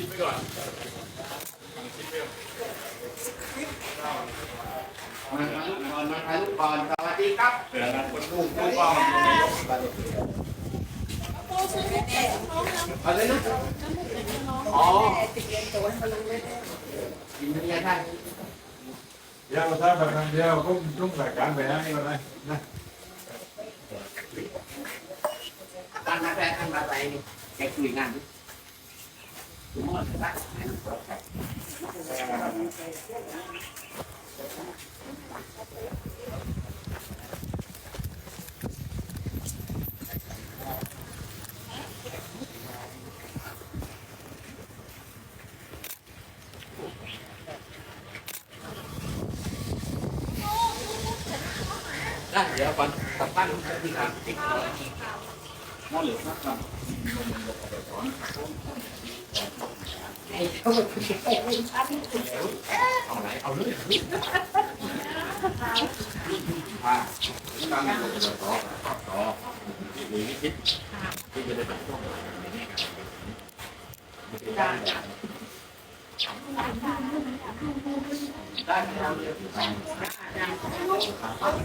ชิปไปก่อนมาลูกบอลมาถ่ายลูกบอลสวัสดีครับเดี๋ยวนะคนลูกลูกว่ามันอยู่ในรถเอาเลยนะอ๋อกินเรียนได้เดี๋ยวถ้าแบบนั้นเดียวก็ต้องรายการไปนะนี่อะไรนะตั้งมาแต่ตั้งมาไปนี่แกคุยงานดิผมว่าจะ ได้เดี๋ยวก่อนตัดตั้งที่การติดมอเหลือสักคเอานเอาเลยำว่าตั้งแต่ต่อต่อต่อหรือคิดที่ครับ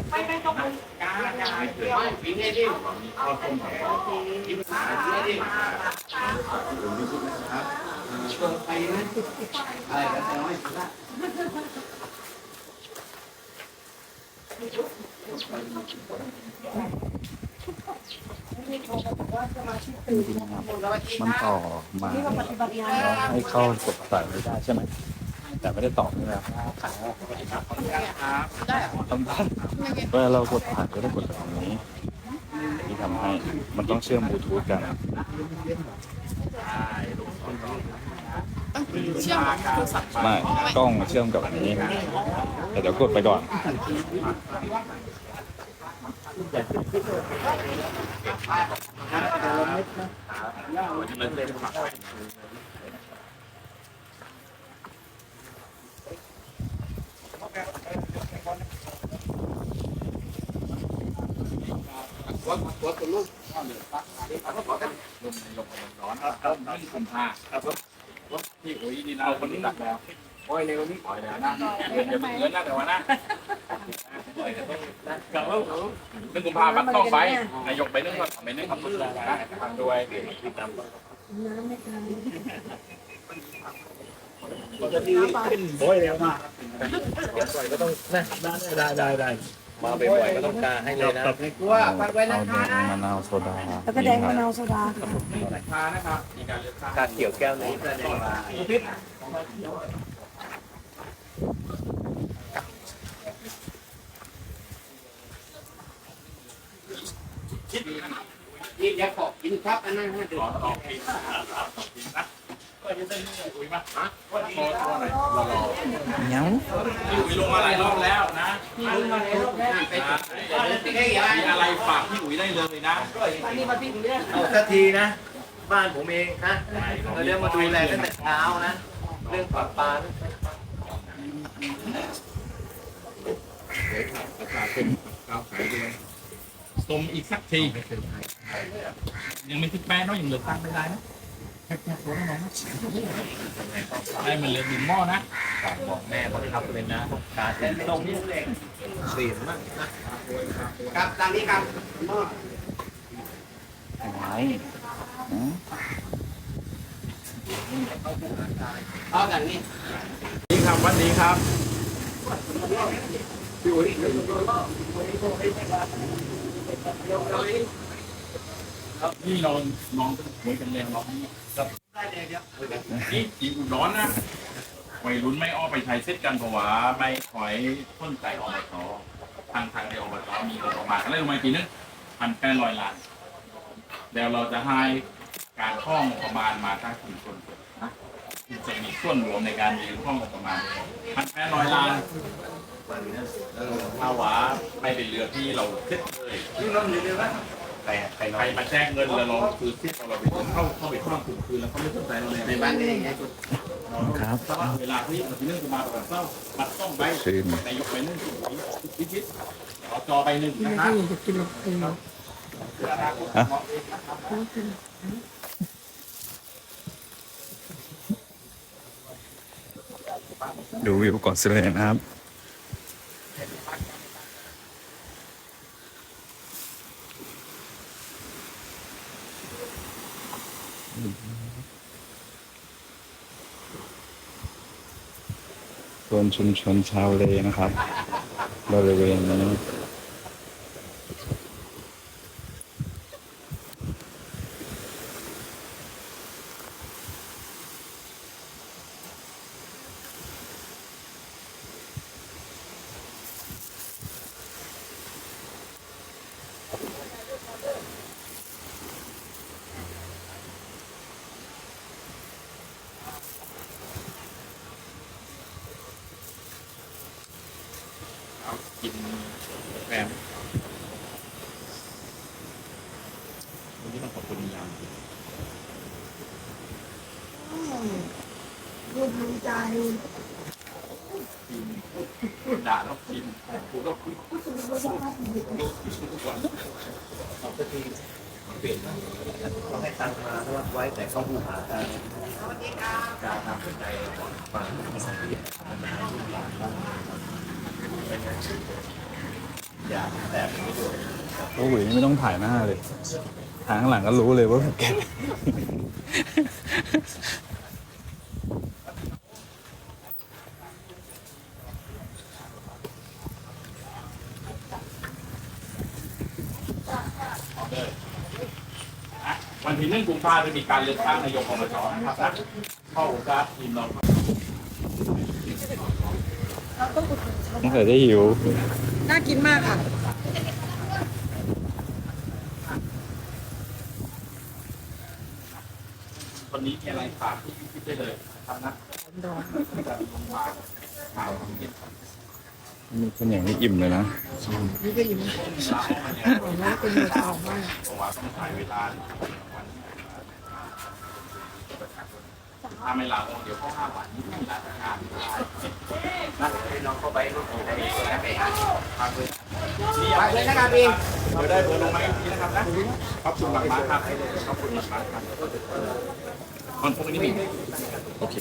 ไปไปตรงจ้าจ้าไม่ปีนี้ดิข้าวต้มไก่ปีนี้ดิตรงไปนะอะไรกันแต่น้อยสุดละมันต่อมาให้เข้ากดใสไม่ได้ใช่ไหม แต่ไม่ได้ตอใช่ไหมครับต้องได้เวลาเรากดผ่านก็ต้องกดแบบนี้ที่ทำให้มันต้องเชื่อมบลูทูธกันเชื่อมกับโทรศัพท์ไม่กล้องเชื่อมกับอันนี้แต่เดี๋ยวกดไปก่อนหั วหัวตัวลูกลมในลมร้อนต้มที่คุมผ้าครับที่โอุ๋ยนี่นะคนนี้หลักแล้วโอ้ยเร็วนี่ปล่อยแล้วนะอย่าไปเงินนะแต่ว่านะกับว่านึ่งกุมภาพันธ์ต้องไปนายกไปนึ่งก็ไปนึ่งทำสุดนะด้วยติดตามโอ้ยเร็วมากบ่อยก็ต้องนะได้ได้ได้ มาบ่อยๆก็ต้องการให้เลยนะไม่กลัวฟังไว้เอานะแดคะงมะนาวโซดาแล้วก็แดงมะนาวโซดาราคานะครับมีการเลือกตั้งกาเขียวแก้วนี้นี่เดี๋ยวขอกินครับอันนั้นให้ดู ขอตอบผิดนะก็จะได้อุ๋ยมาหน่อยรอรอเนี้ยพี่อุ๋ยลงมาหลายรอบแล้วไปไปได้ยังมีอะไรฝากพี่อุ๋ยได้เลยนะเอาสักทีนะ บ้านผมเองนะเราเรื่องมาดูแลตั้งแต่เช้านะ เรื่องปลาปลาประกาศเป็นก้าวขายด้วยสมอีกสักที ยังไม่ถึงแป้เนาะยังเหลือตั้งไม่ได้นะ แค่แค่ตัวน้องนะได้มันเหลือหนึ่งหม้อนะบอกแม่บังคับเลยนะการแต่ตรงนี้เปลี่ยนมากครับตามนี้ครับไม้อืมเอาแบบนี้นี่ครับวันนี้ครับนี่ เราน้องต้องคุยกันเรื่องเรานี่จีอุดรนะวัยรุ่นไม่อ้อไปใช้เซตกันเพราะว่าไม่ถอยต้นใจอบตทางทางในอบตมีงบประมาณอะไรรู้ไหมปีนึงพันแปดร้อยล้าน แล้วเราจะให้การข้องประมาณมาทั้งชุมชนนะจะมีส่วนรวมในการมีข้องประมาณพันแปดร้อยล้านถ้าว่าไม่เป็นเรือที่เราคิดเลยที่เราอยู่เรือแต่ใครมาแจ้งเงินแล้วเราคือที่เราไปเข้าเข้าไปข้องคืนคืนแล้วเขาไม่สนใจเราเลยในบ้านนี้ไงครับเวลาที่มันเรื่องมาแบบเศร้ามันต้องไปชื่นนายกไปนึ่งพิชิตเอาจอไปหนึ่งนะครับจะกินเองเดูวิวก่อนสิเลยนะครับ วนชุมชนชาวเลนะครับ บริเวณนี้ เอากินแฟมวันนี้ต้องขอบคุณยาม รูปดีใจ ด่าแล้วกินกูก็คุย เอาสักทีเปลี่ยนนะเขาให้ตังค์มา แต่เขาบูหาการการทำใจฟังอย่าแต่ไม่ด้วยโอ้โหไม่ต้องถ่ายหน้าเลย ถ่ายข้างหลังก็รู้เลยว่าแก่ วันที่หนึ่งกุมภาพันธ์จะมีการเลือกตั้งนายกอบจนะครับนะเข้าโอกาสทีมเราตั้งแต่ได้หิว น่ากินมากค่ะวันนี้มีอะไรฝากที่คิดได้เลยนะครับนะจากโรงพยาบาลข่าวของกินมีคนอย่างนี้อิ่มเลยนะนี่ก็อิ่มลาออกมาเนี่ยหอมมากเป็นเนื้อหอมมาก เพราะว่าต้อง ถ่ายเวลาวันถ้าไม่ลาออกเดี๋ยวเขาห้าวันนี้ไม่มีราชการนะน้องเข้าไปรถได้ได้ไปอ่านฝากเลยฝากเลยนะครับพี่เดี๋ยวได้เบอร์ลงมาอีกทีนะครับนะขอบคุณมากมากๆครับขอบคุณมากมากๆครับคนพวกนี้มีโอเค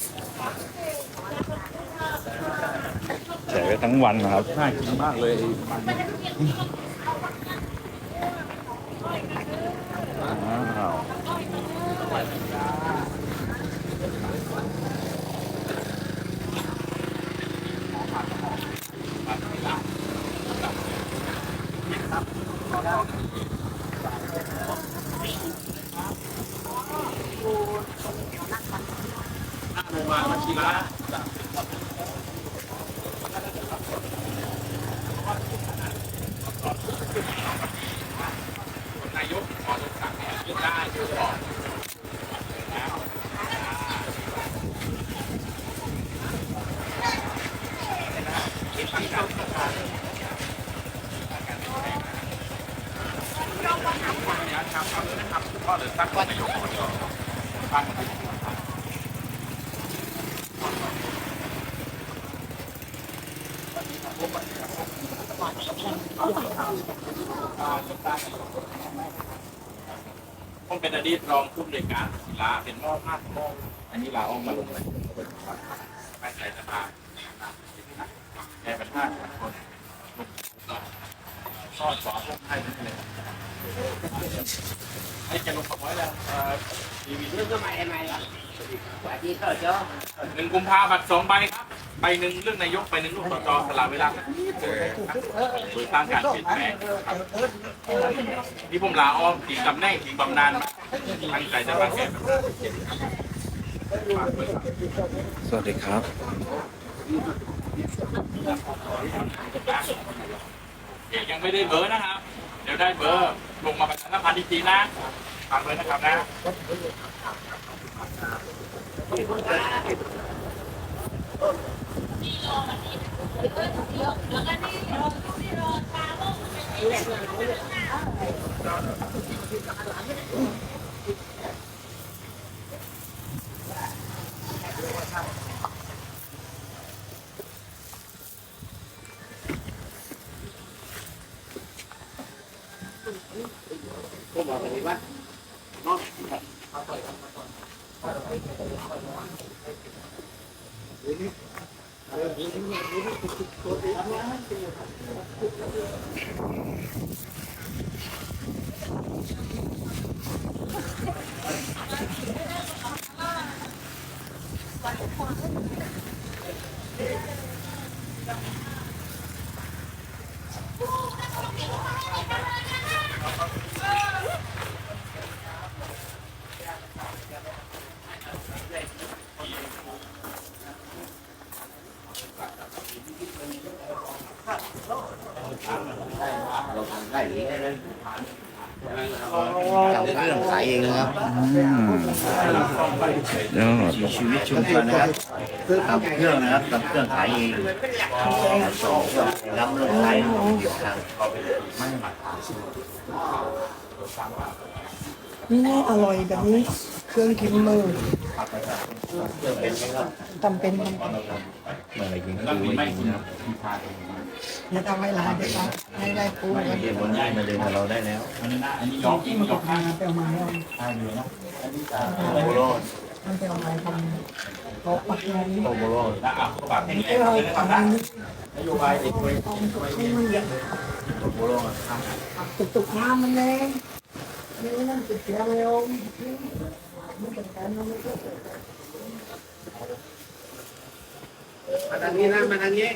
แฉไว้ทั้งวันนะครับน่ากินมากเลยมัน อ้าว หน้าโรงพยาบาลวชิระนายกขอจะสั่งให้เลือกได้เลือกก่อนนะครับเอาเลยนะครับก็เดี๋ยวตั้งนายกอบจตั้งมาที่ ผมเป็นอดีตรองผู้อำนวยการศิลาเป็นมอบมากโมงอันนี้ลาออกมาลงเลยไปใส่สภาแก้ปัญหาคนข้อสอบให้เลยให้แกลงขบไว้แล้วทีวีเรื่องสมัยใหม่ละสวัสดีเถอะเจ้าหนึ่งกุมภาพันธ์สองใบครับใบหนึ่งเรื่องนายกใบหนึ่งลูกตอสลาเวลา โดยสร้างการเปลี่ยนแปลงครับที่ผมลาออกถึงตำแหน่งถึงบำนาญมาตั้งใจจะมาแก้ปัญหาสวัสดีครับเยังไม่ได้เบอร์นะครับ เดี๋ยวได้เบอร์ลงมาประชาสัมพันธ์อีกทีนะฟังเลยนะครับนะผม บอกเลยว่าน้อง Thank you. ได้อย่างนี้เลยทำเครื่องขายเองนะครับอืมยอดชีวิตชุมชนนะครับทำเครื่องนะครับทำเครื่องขายเองส่งเครื่องรับเรื่องขายเดียวทางนี่น่อร่อยแบบนี้ เครื่องกินมือเครื่องเป็นไหมครับทำเป็นทำเป็นเมื่อไรยิงแล้วมีไม่คุณ อย่าทำให้ลายเด็กนะให้ได้ปูกันเรียนบนได้มาเรียนกับเราได้แล้วอันนี้นะอันนี้ยอกที่ยิ่งมันยก็อกพาไปเอามาแล้วทานอยู่นะโอโบโรมันไปเอามาทำเขาปักงานนี้โอโบโรนะอะปากแต่นี้เราเลยทำนะงานนี้นโยบายเด็กเลยต้องตุกให้มันเยอะโอโบโรตุกตุกน้ำมันแรงนี่นั่นติดเชื้อเร็วมันเป็นการมันไม่มาทางนี้นะมาทางนี้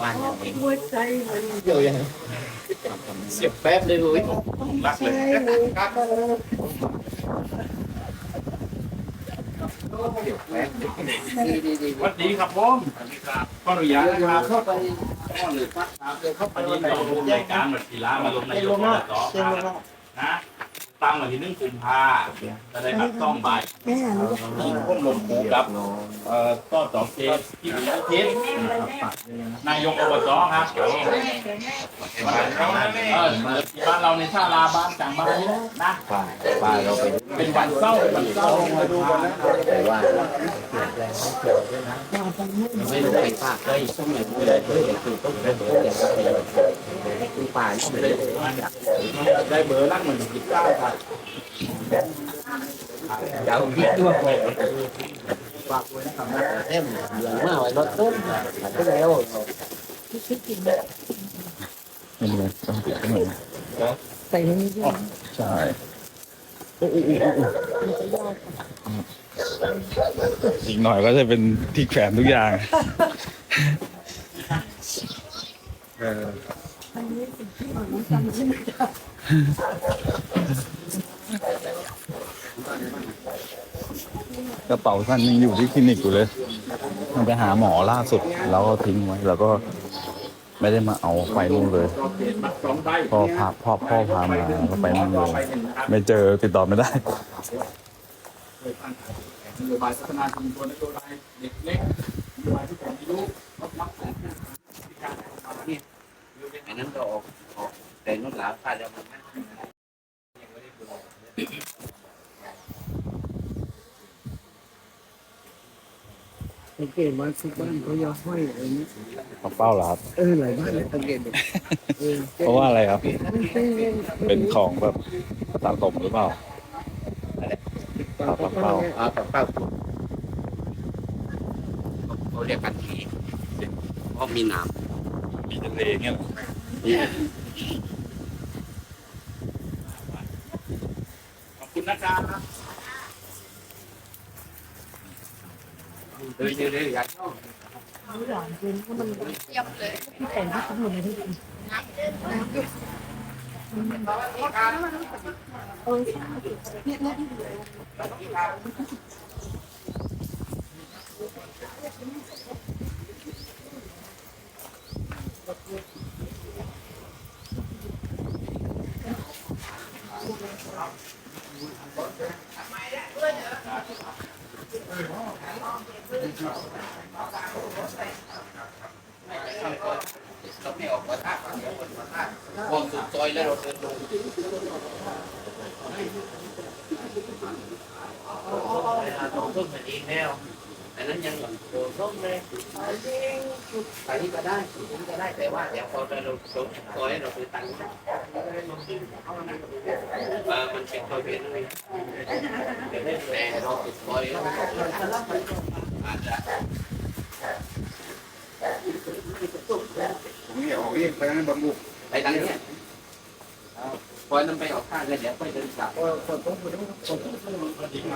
บ้านอย่างนี้หัวใจมันเดี๋ยวยังเสียบแป๊บเลยลุยรักใจเลยมันก็ดีดีดีสวัสดีครับผมสวัสดีครับขออนุญาตนะครับเข้าไปข้อหรือพัดเดินเข้าไปวันนี้เราร่วมรายการแบบกีฬามาลงในยกอบตนะ ตั้งวันที่หนึ่งกุมภาจะได้รับต้องบ่ายแม่รู้ที่พุ่มลมปูกับเอ่อต้อต่อเกสที่เป็นเทศนายกอบตครับเออที่บ้านเราในชาลาบ้านกลางบ้านนี่นะป่าป่าเราไปเป็นวันเศร้าวันเศร้ามาดูกันนะแต่ว่าไม่รู้ไปป่าเคยส้มอย่างนี้เลยเคยคือต้องเป็นตัวอย่างคือป่าไม่ได้ได้เบอร์รักเหมือนสิบเก้าครับเจ้าพิษด้วยฝากไว้ทำนะเต็มเหลืองมากไว้รถต้นก็แล้วคิดกินไม่เป็นไรต้องปิดให้หน่อยใส่ในนี้ด้วยใช่อีกหน่อยก็จะเป็นที่แขวนทุกอย่างอันนี้สิ่งที่หนูจำใช่ไหมคะ กระเป๋าสั้นยังอยู่ที่คลินิกอยู่เลยมันไปหาหมอล่าสุด แล้วก็ทิ้งไว้ แล้วก็ไม่ได้มาเอาไปนู่นเลยพ่อพาพ่อพ่อพามาก็ไปนู่นเลยไม่เจอติดต่อไม่ได้นโยบายพัฒนาชุมชนนโยบายเด็กเล็กนโยบายผู้สูงอายุลดนับของพิการเนี่ยอันนั้นก็ออกออกแต่นุ่นหลาค่าแล้วมัน สังเกตว่าทุกบ้านเขายอห้อยอะไรนี้ของเป้าเหรอครับ เออหลายบ้านเลยสังเกตดูเออเพราะว่าอะไรครับมันเป็นเป็นของแบบสะสมหรือเปล่าเป่าเป่าอ่าเป้าเขาเรียกกันทีเพราะมีน้มีทะเลเงี้ยขอบคุณนะครับำเดินเรื่อยๆอยากชอบหลานเป็นเพราะมันยับเลยที่แต่งที่ทำหมดเลยที่เออเนี่ยเนี่ย เราไม่ออกมาท่าพอสุดซอยแล้วเราเดินลงเราต้องเป็นเองแล้ว อันนั้นยังโดนโซ่ล้มเลยไปยิงจุดไปนี่ก็ได้ไปนี่ก็ได้แต่ว่าเดี๋ยวพอเราลงซอยเราไปตังค์นะเออมันเป็นตัวเป็นเลยแต่เราติดซอยแล้วอาจจะนี่ออกเองไปนั้นบางบุกไปตังค์เนี่ยพอน้ำไปออกข้างเลยเดี๋ยวไปเดินกลับ